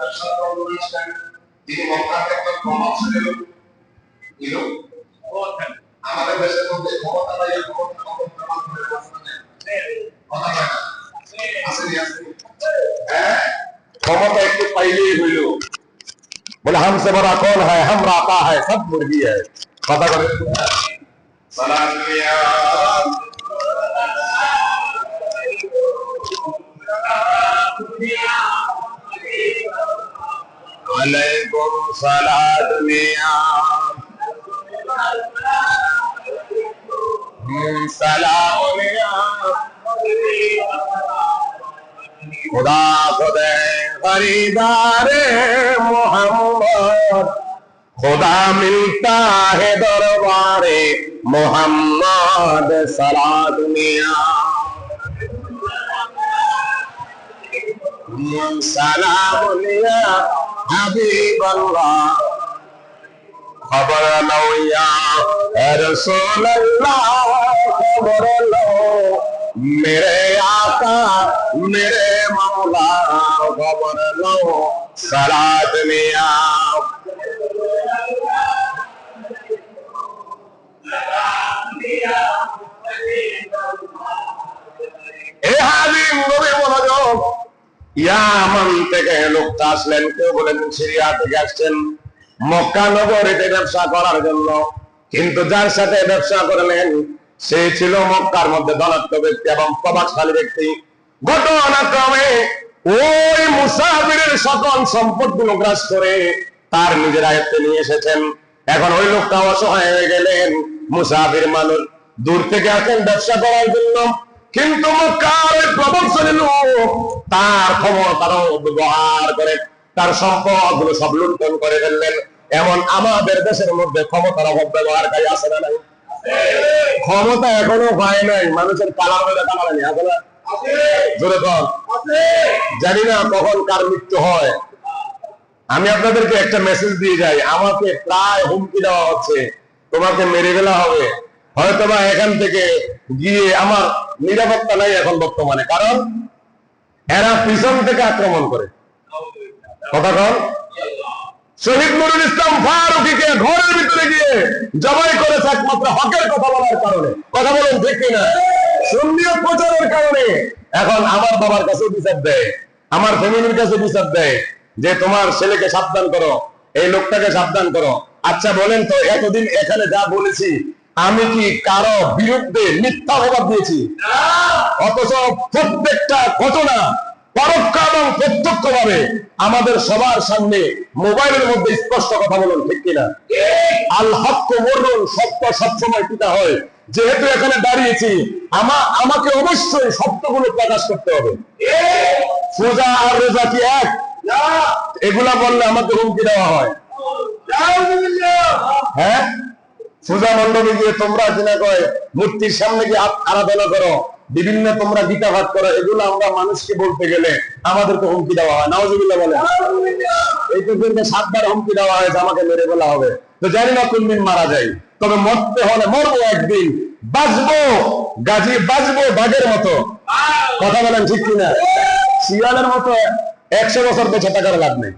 దర్శన ప్రభువుని ఇస్తాడు ఇది మొత్తాన్ని ప్రమోషన్లు ఇది আমাদের দেশের মধ্যে ক্ষমতা নাই ক্ষমতা ক্ষমতা একটু পাইলেই হইল বলে হামসে বড় কোন হয় হাম রাতা হয় সব মুরগি হয় কথা করে সালাম দুনিয়া عليكم صلاتي سلامي خدا خدا خریدار محمد خدا ملتا ہے دربار محمد سلا دنیا سلام حبيب الله خبرنا ويا رسول الله خبر لو میرے آقا میرے مولا خبر لو سلاد لیا এ হাবিব নবী মনোযোগ ইয়ামান থেকে লোকটা আসলেন, কেউ বলেন সিরিয়া থেকে আসছেন। মক্কা নগরীতে ব্যবসা করার জন্য। কিন্তু যার সাথে ব্যবসা করলেন, সে ছিল মক্কার মধ্যে ব্যক্তি এবং প্রভাবশালী ব্যক্তি। ঘটনাক্রমে ওই মুসাফিরের সকল সম্পদগুলো গ্রাস করে তার নিজের আয়ত্তে নিয়ে এসেছেন। এখন ওই লোকটা অসহায় হয়ে গেলেন। মুসাফির মানুষ দূর থেকে আসেন ব্যবসা করার জন্য। কিন্তু মক্কার ওই প্রভাবশালী লোক তার ব্যবহার করে, তার সম্পদগুলো সব লুণ্ঠন করে ফেললেন। এমন আমাদের দেশের মধ্যে ক্ষমতার অপব্যবহারকারী আছে না নাই? ক্ষমতা এখনও হয় নাই, মানুষের কালার মধ্যে কালার নেই আছে না? জানি না কখন কার মৃত্যু হয়। আমি আপনাদেরকে একটা মেসেজ দিয়ে যাই, আমাকে প্রায় হুমকি দেওয়া হচ্ছে। তোমাকে মেরে ফেলা হবে। হয়তো বা এখান থেকে গিয়ে আমার নিরাপত্তা নাই এখন বর্তমানে। কারণ এরা পিছন থেকে আক্রমণ করে। কথা কন শহীদ নুরুল ইসলাম ফারুকিকে ঘরের ভিতরে গিয়ে জবাই করেছে একমাত্র হকের কথা বলার কারণে। কথা বলেন ঠিক কিনা? সুন্নিয়ত প্রচারের কারণে এখন আমার বাবার কাছে বিচার দেয়, আমার ফ্যামিলির কাছে বিচার দেয় যে তোমার ছেলেকে সাবধান করো, এই লোকটাকে সাবধান করো। আচ্ছা বলেন তো, এতদিন এখানে যা বলেছি আমি কি কারও বিরুদ্ধে মিথ্যা অভাব দিয়েছি? অথচ প্রত্যেকটা ঘটনা পরোক্ষ এবং প্রত্যক্ষ ভাবে আমাদের সবার সামনে মোবাইলের মধ্যে স্পষ্ট কথা বলুন, ঠিক কিনা? আল হক মরুন, সত্য সবসময় পিতা হয়। যেহেতু এখানে দাঁড়িয়েছি, আমা, আমাকে অবশ্যই সত্যগুলো প্রকাশ করতে হবে। সোজা আর রোজা কি এক? এগুলা বললে আমাকে হুমকি দেওয়া হয়। হ্যাঁ? পূজা মণ্ডপে গিয়ে তোমরা কিনা কয় মূর্তির সামনে গিয়ে আরাধনা করো, বিভিন্ন তোমরা গীতা ভাগ করো, এগুলো আমরা মানুষকে বলতে গেলে আমাদেরকে হুমকি দেওয়া হয়। নাওজুবিল্লাহ বলে এই পর্যন্ত সাতবার হুমকি দেওয়া হয়েছে, আমাকে মেরে বলা হবে। তো জানি না কোন দিন মারা যাই তবে মরতে হলে মরবো একদিন। বাঁচবো, গাজী বাঁচবো বাঘের মতো। কথা বলেন ঠিক কিনা? শিয়ালের মতো একশো বছর বেঁচে থাকার লাভ নেই।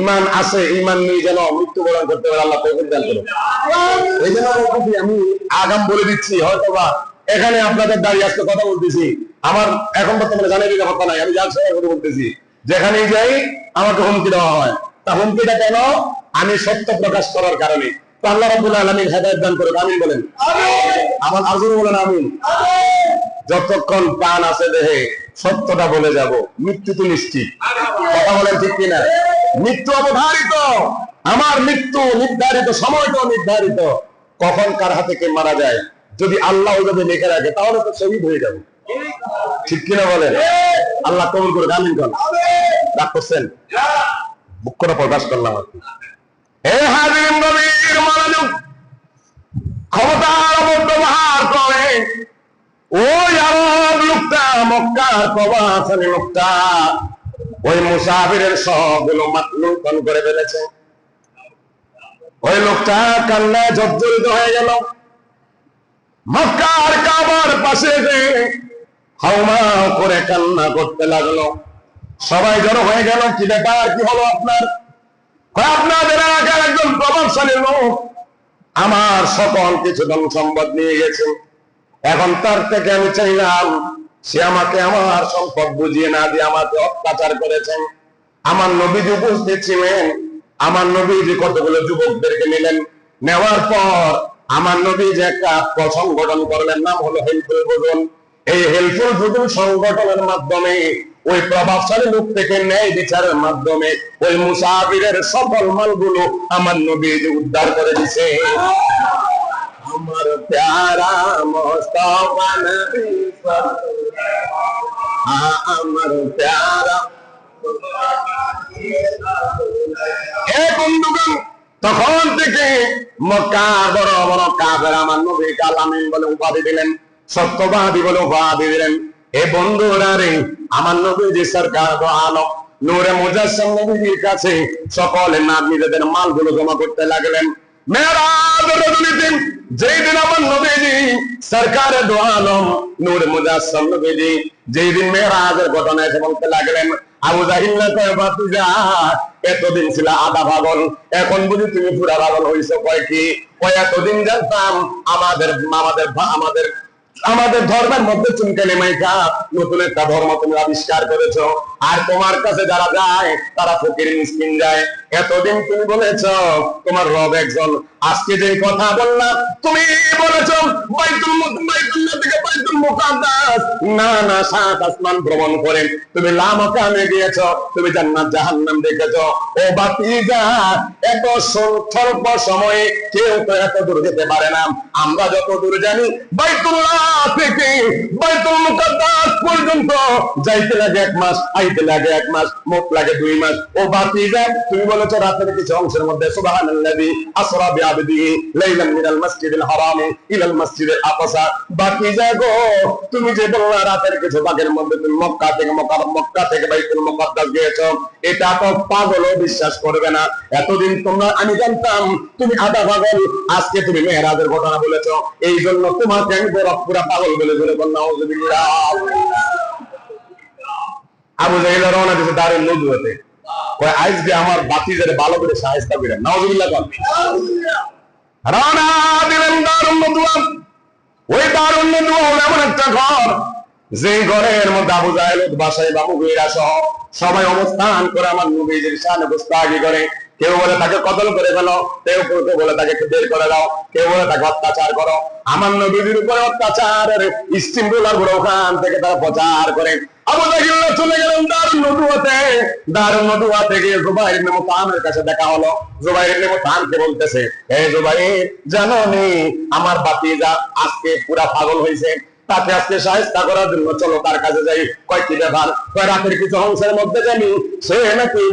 ইমান আছে ইমান নিয়ে যেন মৃত্যুবরণ করতে পারে আল্লাহ তৌফিক দান করুন। এই জন্য আমি আগাম বলে দিচ্ছি হয়তো বা এখানে আপনাদের দাঁড়িয়ে আজকে কথা বলতেছি। আমার এখন বর্তমানে জানের নিরাপত্তা নাই আমি যার সঙ্গে কথা বলতেছি। যেখানেই যাই আমাকে হুমকি দেওয়া হয়। তা হুমকিটা কেন? আমি সত্য প্রকাশ করার কারণে। তো আল্লাহ রাব্বুল আলামিন হেদায়েত দান করুন আমিন বলেন। আমার আজর বলেন আমিন। যতক্ষণ প্রাণ আছে দেহে সত্যটা বলে যাব। মৃত্যু তো নিশ্চিত। কথা বলেন ঠিক কিনা? মৃত্যু অবধারিত। আমার মৃত্যু নির্ধারিত সময়টাও নির্ধারিত। কখন কার হাতে কে মারা যায়? যদি আল্লাহ যদি লিখে রাখে, তাহলে তো শহীদ হয়ে যাবে। ঠিক কিনা বলেন? আল্লাহ কবুল করে আমিন করেন। রাগ করছেন? বুক করে প্রকাশ করলাম আর কি। হে হাজির নবীর মনোযোগ ক্ষমতার করে ওই আরব লোকটা মক্কার প্রবাসী লোকটা, ওই মুসাফিরের সবগুলো লুণ্ঠন করে ফেলেছে। ওই লোকটা কান্নায় জর্জরিত হয়ে গেল। মক্কার কাবার পাশে যে হাউমা করে কান্না করতে লাগল। সবাই জড়ো হয়ে গেল, কি ব্যাপার, কি হলো আপনার? আপনাদের এলাকার একজন প্রভাবশালী লোক আমার সকল কিছু ধন সম্পদ নিয়ে গেছে। এখন তার থেকে আমি চাইলাম সে আমাকে আমার সম্পদ বুঝিয়ে না দিয়ে আমাকে অত্যাচার করেছেন। আমার নবীজি উপস্থিত ছিলেন, আমার নবীজি কতগুলো যুবকদেরকে নিলেন। নেওয়ার পর আমার নবী যে একটা সংগঠন করলেন, নাম হলো হেলফুল ভোজন এই হেলফুল ভোজন সংগঠনের মাধ্যমে ওই প্রভাবশালী লোক থেকে ন্যায় বিচারের মাধ্যমে ওই মুসাফিরের সফল মালগুলো আমার নবী উদ্ধার করে দিছে। আমার প্যারা মোস্তফা আমার প্যারা এ বন্ধুগণ, তখন থেকে মক্কা বড় বড় কাফের আমার নবী কালামিন বলে উপাধি দিলেন, সত্যবাদী বলে উপাধি দিলেন। এ বন্ধুরা রে, আমার নবী যে সরকার দো আলম নূরে মুজাসসাম নবীর কাছে সকলে না নিজেদের মালগুলো জমা করতে লাগলেন। রজনীতে যেই দিন আমার নবীজি সরকারে দো আলম, নূর মুজাসম নবীজি যেই দিন মেরাজের ঘটনা এসে বলতে লাগলেন, আবু এতদিন ছিল আধা পাগল, এখন বুঝি তুমি পুরা পাগল হইছো, কয় কি? কয়, এতদিন জানতাম আমাদের আমাদের আমাদের আমাদের ধর্মের মধ্যে চুনকালি যা, নতুন একটা ধর্ম তুমি আবিষ্কার করেছ। আর তোমার কাছে যারা যায়, তারা ফকির, মিসকিন যায়। এতদিন তুমি বলেছ, তোমার রব একজন। আজকে যে কথা বললাম, তুমি বলেছ, বাইতুল বাইতুল্লাহ থেকে তুমি আমরা যত দূর জানি থেকে পর্যন্ত যাইতে লাগে এক মাস, আইতে লাগে এক মাস, মুখ লাগে দুই মাস। ও বাতিজা, তুমি বলেছ রাতের কিছু অংশের মধ্যে, সুবহানাল্লাযী আসরা বিআবদিহি লাইলান মিনাল মাসজিদিল হারাম ইলাল মাসজিদিল আকসা। বাতিজা গো তুমি যে বললা রাতের কিছু ভাগের মধ্যে তুমি মক্কা থেকে মক্কা মক্কা থেকে বাইতুল মুকাদ্দাস গিয়েছো এটা তো পাগলও বিশ্বাস করবে না। এতদিন তোমরা আমি জানতাম তুমি আধা পাগল আজকে তুমি মেহরাজের ঘটনা বলেছ। এই জন্য তোমাকে আমি বড় পুরা পাগল বলে বলে বললাম আবু জাহিল রওনা দিছে দারুল নদুয়াতে কয় আজকে আমার বাতিদের ভালো করে সাহায্য করেন। নাউজুবিল্লাহ রওনা দিলেন দারুল নদুয়া ওই দারুল নদুয়া হলো এমন একটা ঘর যে ঘরের মধ্যে আবু জাহেল বাসায় বাবু সহ সবাই অবস্থান করে আমার নবীজির শানে আগে করে। কেউ বলে তাকে কতল করে ফেলো, কেউ কেউ বলে তাকে বের করে দাও, কেউ বলে তাকে অত্যাচার করো। আমার নবীজির উপরে অত্যাচারের স্টিম রোলার ওখান থেকে তারা প্রচার করে। জুবাইর ইবনে মুতামের কাছে দেখা হলো। বলতেছে, হে জানো আমার আজকে পুরা পাগল হয়েছে তাকে আজকে সাহেস্তা করার জন্য চলো তার কাছে যাই। কয়েকটি ব্যাপার? কয় রাতের কিছু অংশের মধ্যে জানি। সে নাকি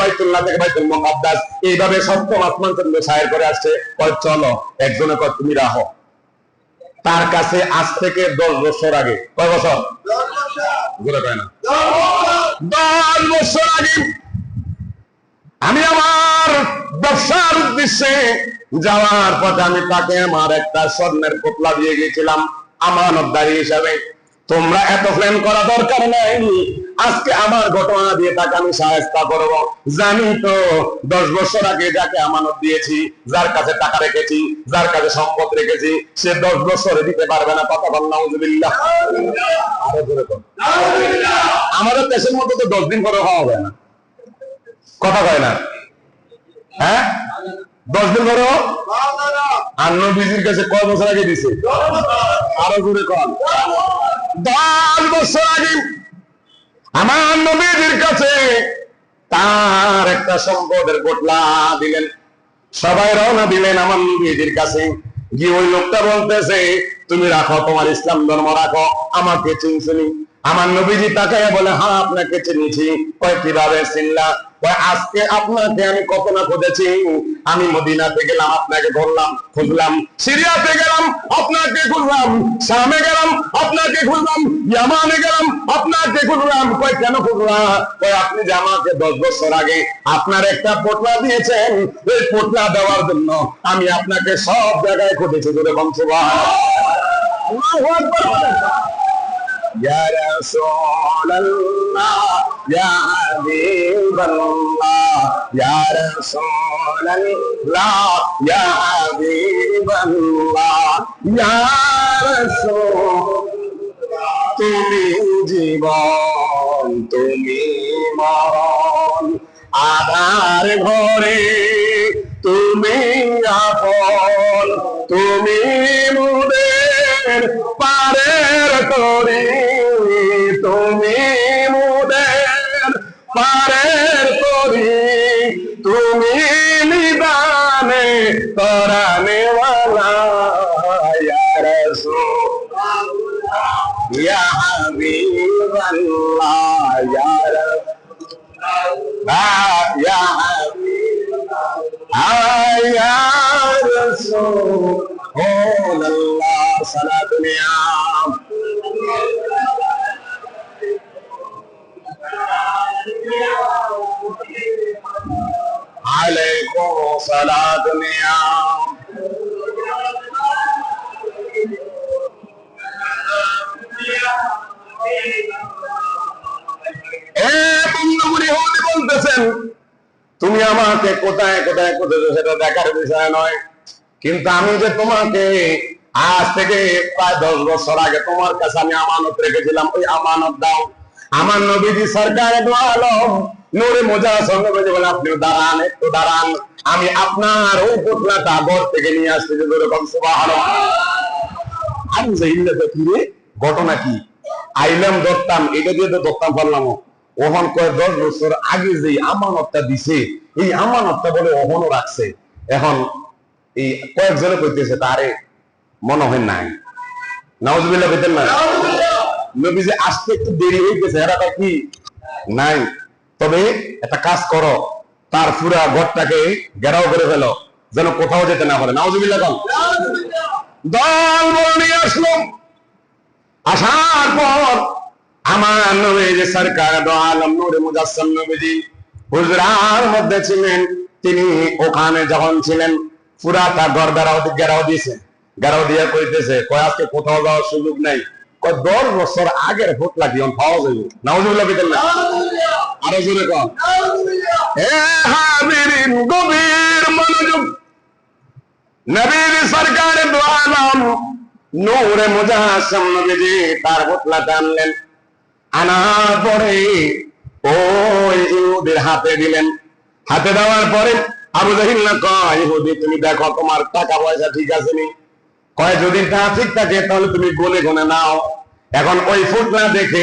বাইতুল্লাহ থেকে বাইতুল মুকাদ্দাস। এইভাবে সপ্তম আসমান চন্দ্র সাহের করে আসছে। কয়, চলো, একজনে কয়, তুমি রাহো। তার কাছে আজ থেকে দশ বছর আগে। কয় বছর? ঘুরে কয় না। দশ বছর আগে আমি আমার ব্যবসার উদ্দেশ্যে যাওয়ার পথে আমি তাকে আমার একটা স্বর্ণের পোতলা দিয়ে গেছিলাম আমানতদারি হিসাবে। তোমরা এত প্ল্যান করা দরকার নাই। আজকে আমার ঘটনা দিয়ে তাকে আমি সাহায্য করব। জানি তো দশ বছর আগে যাকে আমানত দিয়েছি যার কাছে টাকা রেখেছি যার কাছে সম্পদ রেখেছি সে দশ বছরে দিতে পারবে না কথা বল নাউজুবিল্লাহ। আমাদের দেশের মধ্যে তো দশ দিন করে হওয়া হবে না। কথা কয় না। হ্যাঁ? দশ দিন ধরো আর নবীজির কাছে কয় বছর আগে দিছে? আরও জোরে কন। দশ বছর আগে আমার নবীজির কাছে তার একটা সম্পদের গোটলা দিলেন। সবাই রওনা দিলেন আমার নবীজির কাছে। গিয়ে ওই লোকটা বলতেছে, তুমি রাখো, তোমার ইসলাম ধর্ম রাখো, আমাকে চিনছিনি আমার নবীজি তাকায় বলে হ্যাঁ আপনাকে চিনেছি। কয়, কীভাবে চিনলা? কয়, আজকে আপনাকে আমি কত না খুঁজেছি? আমি মদিনাতে গেলাম, আপনাকে ধরলাম, খুঁজলাম। সিরিয়াতে গেলাম, আপনাকে খুঁজলাম। শামে গেলাম, আপনাকে খুঁজলাম। ইয়ামানে গেলাম, আপনাকে খুঁজলাম। কয়, কেন খুঁজলাম কয়, আপনি যে আমাকে দশ বছর আগে আপনার একটা পোটলা দিয়েছেন ওই পোটলা দেওয়ার জন্য আমি আপনাকে সব জায়গায় খুঁজেছি। ধরে বংশবাহ ইয়া রাসূলুল্লাহ ইয়া হাবিবাল্লাহ ইয়া রাসূলুল্লাহ ইয়া হাবিবাল্লাহ ইয়া রাসূল তুমি জীবন তুমি মরণ, আধার ঘরে তুমি আপন তুমি মুদের para عليكم صلاة اليوم এ বন্ধুগুলি হতে বলতেছেন তুমি আমাকে কোথায় কোথায় কোথায় সেটা দেখার বিষয় নয় কিন্তু আমি যে তোমাকে আজ থেকে প্রায় দশ বছর আগে তোমার কাছে আমি আমানত রেখেছিলাম ওই আমানত দাও আমার নবীজি সরকার আলম নূরে মোজা নবীজি বলে আপনি দাঁড়ান একটু দাঁড়ান। আমি আপনার ওই পুতলাটা ঘর থেকে নিয়ে আসতে যে যেরকম সুবাহ আমি যে ইল্লাতে ফিরে ঘটনা কি? আইলাম ধরতাম এটা দিয়ে তো ধরতাম পারলাম ওহন কয় দশ বছর আগে যে আমানতটা দিছে এই আমানতটা বলে ওহনও রাখছে। এখন এই কয়েকজনে কইতেছে তারে মনে হয় নাই। নাউজুবিল্লাহ কইতেন না? নবী যে আসতে একটু দেরি হইতেছে এরা কি? নাই। তবে একটা কাজ করো, তার পুরা ঘরটাকে ঘেরাও করে ফেলো, যেন কোথাও যেতে না পারে। আসার পর আমার নবী মধ্যে ছিলেন। তিনি ওখানে যখন ছিলেন, পুরা তার ঘর বেড়াও গেরাও দিয়েছে গেরাও দিয়ে কইতেছে, কয়, আজকে কোথাও যাওয়ার সুযোগ নাই। দশ বছর আগের ফুটলা কি পাওয়া যাবে নাউজুবিল্লাহ বিদিন না? আরও জোরে কম গভীর মনোযোগ। নবীর সরকার দো আলম নূরে মুজাসসাম নবীজি তার পুতলা টানলেন আনার পরে ওই ইহুদের হাতে দিলেন। হাতে দেওয়ার পরে আবু না কয় ইহুদি তুমি দেখো তোমার টাকা পয়সা ঠিক আছে নি? কয়, যদি তা ঠিক থাকে, তাহলে তুমি গনে গনে নাও। এখন ওই ফুটনা দেখে,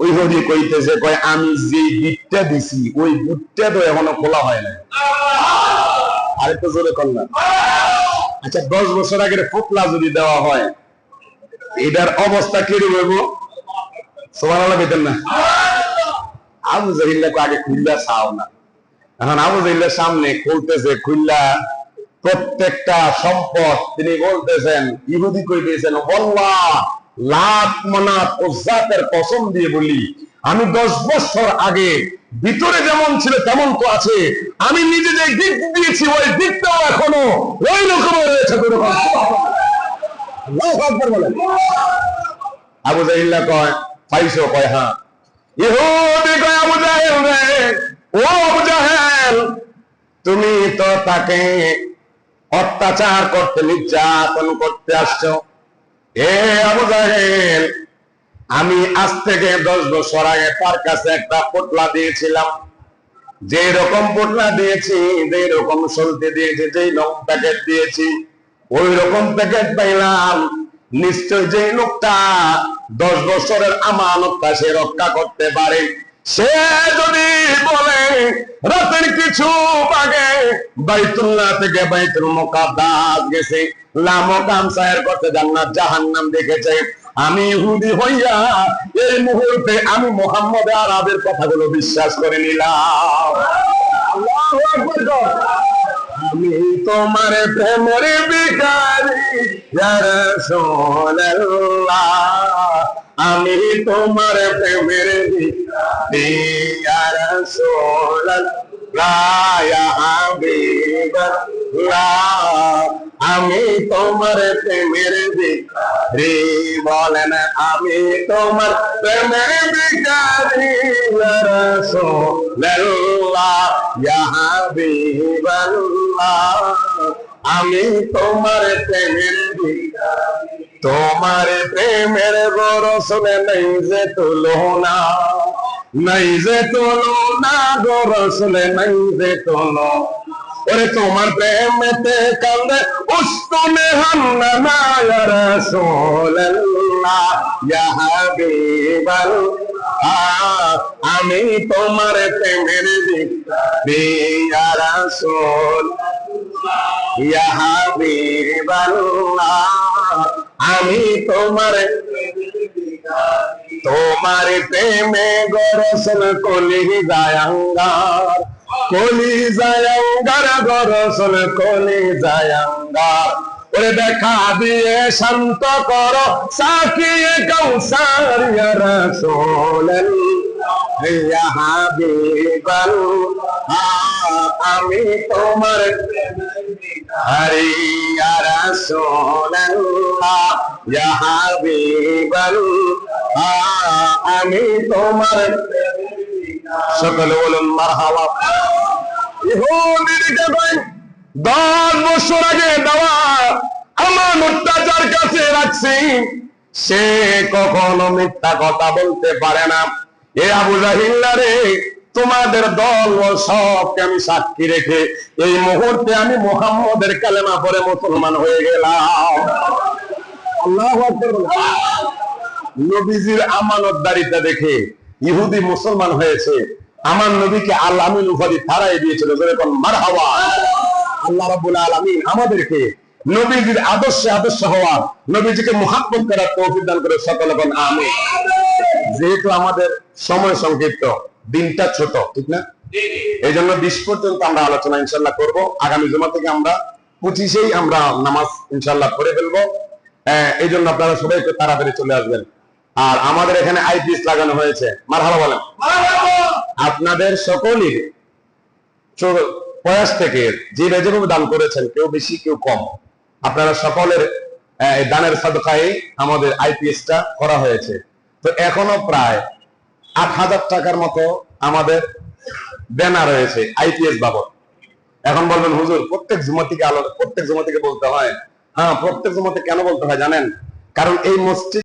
ওই হদি কইতেছে, কয়, আমি যে গিটটা দিছি, ওই গুটটা তো এখনও খোলা হয় না আরেকটু জোরে করলাম আচ্ছা দশ বছর আগের ফুটলা যদি দেওয়া হয়, এটার অবস্থা কি রইব সোমান আল্লাহ পেতেন না। আবু জাহিল্লাকে আগে খুললা চাও না। এখন আবু জাহিল্লার সামনে খুলতেছে, খুললা প্রত্যেকটা সম্পদ তিনি বলতেছেন, ইহুদি কই দিয়েছেন বল্লা লাখ মনাত ও কসম দিয়ে বলি, আমি দশ বছর আগে ভিতরে যেমন ছিল তেমন তো আছে, আমি নিজে যে দিক দিয়েছি ওই দিকটাও এখনও ওই রকম রয়েছে আবু জাহিল্লা কয় পাইছো কয় হ্যাঁ। ইহুদি কয়, আবু জাহেল রে, ও আবু জাহেল, তুমি তো তাকে অত্যাচার করতে, নির্যাতন করতে আসছো। এ আবু জাহেল, আমি আজ থেকে দশ বছর আগে তার কাছে একটা পোটলা দিয়েছিলাম। যে রকম পোটলা দিয়েছি যে রকম সলতে দিয়েছি, যেই রকম প্যাকেট দিয়েছি ওই রকম প্যাকেট পাইলাম। নিশ্চয় যে লোকটা দশ বছরের আমানতটা সে রক্ষা করতে পারে। সে যদি বলে, রাতের কিছু আগে বাইতুল্লাহ থেকে বাইতুল মুকাদ্দাস গেছে। লামকাম সায়ের করতে জান্নাত জাহান্নাম দেখেছে। আমি ইহুদি হইয়া এই মুহূর্তে আমি মোহাম্মদ আরবের কথাগুলো বিশ্বাস করে নিলাম। আল্লাহু আকবার। আমি তোমার প্রেমের বিকারি আমি তোমার প্রেমের বিকারি হাবিবাল্লাহ আমি তোমার প্রেমের ভিখারি। বলেন, আমি তোমার প্রেমের ভিখারি। রাসূলুল্লাহ, ইয়া হাবিবাল্লাহ, আমি তোমার প্রেমের ভিখারি। তোমার প্রেমের বরসলে নেই যে তুলনা। নাই যে তুলনা গরসলে নাই যে তুলনা ওরে তোমার প্রেমেতে কান্দে উস্তনে হান্না না ইয়া রাসূলুল্লাহ ইয়া হাবিবাল্লাহ আমি তোমার প্রেমের দিকে ইয়া রাসূল ইয়া হাবিবাল্লাহ আমি তোমার তোমার প্রেমে গরসল কলি জায়াঙ্গার কলি জায়াঙ্গার গরসল কলি জায়াঙ্গার ওরে দেখা দিয়ে শান্ত কর, সাকিয়ে কৌসার হাবিবাল্লাহ আমি তোমার হরে ইয়া রাসূলুল্লাহ ইয়া হাবিবাল্লাহ আমি তোমার সকলে বলুন দশ বছর আগে দেওয়া আমার কাছে রাখছি। সে কখনো মিথ্যা কথা বলতে পারে না। এ আবু রে, তোমাদের দল ও সবকে আমি সাক্ষী রেখে এই মুহূর্তে আমি মোহাম্মদের কালেমা পরে মুসলমান হয়ে গেলাম। আল্লাহ নবীজির আমানতদারিতা দেখে ইহুদি মুসলমান হয়েছে। আমার নবীকে আল্লাহ আমিন উপাধি তারাই দিয়েছিল মার হাওয়া আল্লাহ রাব্বুল আলামিন আমাদেরকে নবীজির আদর্শে আদর্শ হওয়া নবীজিকে মহাত্মক করার তৌফিক দান করে সকলে আমি যেহেতু আমাদের সময় সংক্ষিপ্ত দিনটা ছোট ঠিক না? এই জন্য বিশ পর্যন্ত আমরা আলোচনা ইনশাল্লাহ করব। আগামী জমা থেকে আমরা পঁচিশেই আমরা নামাজ ইনশাল্লাহ করে ফেলব। আহ, এই জন্য আপনারা সবাই একটু তাড়াতাড়ি চলে আসবেন। আর আমাদের এখানে আইপিএস লাগানো হয়েছে। মার বলেন। আপনাদের সকলের চো- প্রয়াস থেকে যে যেভাবে দান করেছেন, কেউ বেশি, কেউ কম। আপনারা সকলের দানের সাদকায় আমাদের আইপিএসটা করা হয়েছে। তো এখনও প্রায় আট হাজার টাকার মতো আমাদের দেনা রয়েছে আইপিএস বাবদ। এখন বলবেন, হুজুর, প্রত্যেক জুমাতিকে আলো, প্রত্যেক জুমাতিকে বলতে হয়। হ্যাঁ প্রত্যেক জুমাতে কেন বলতে হয় জানেন? কারণ এই মসজিদ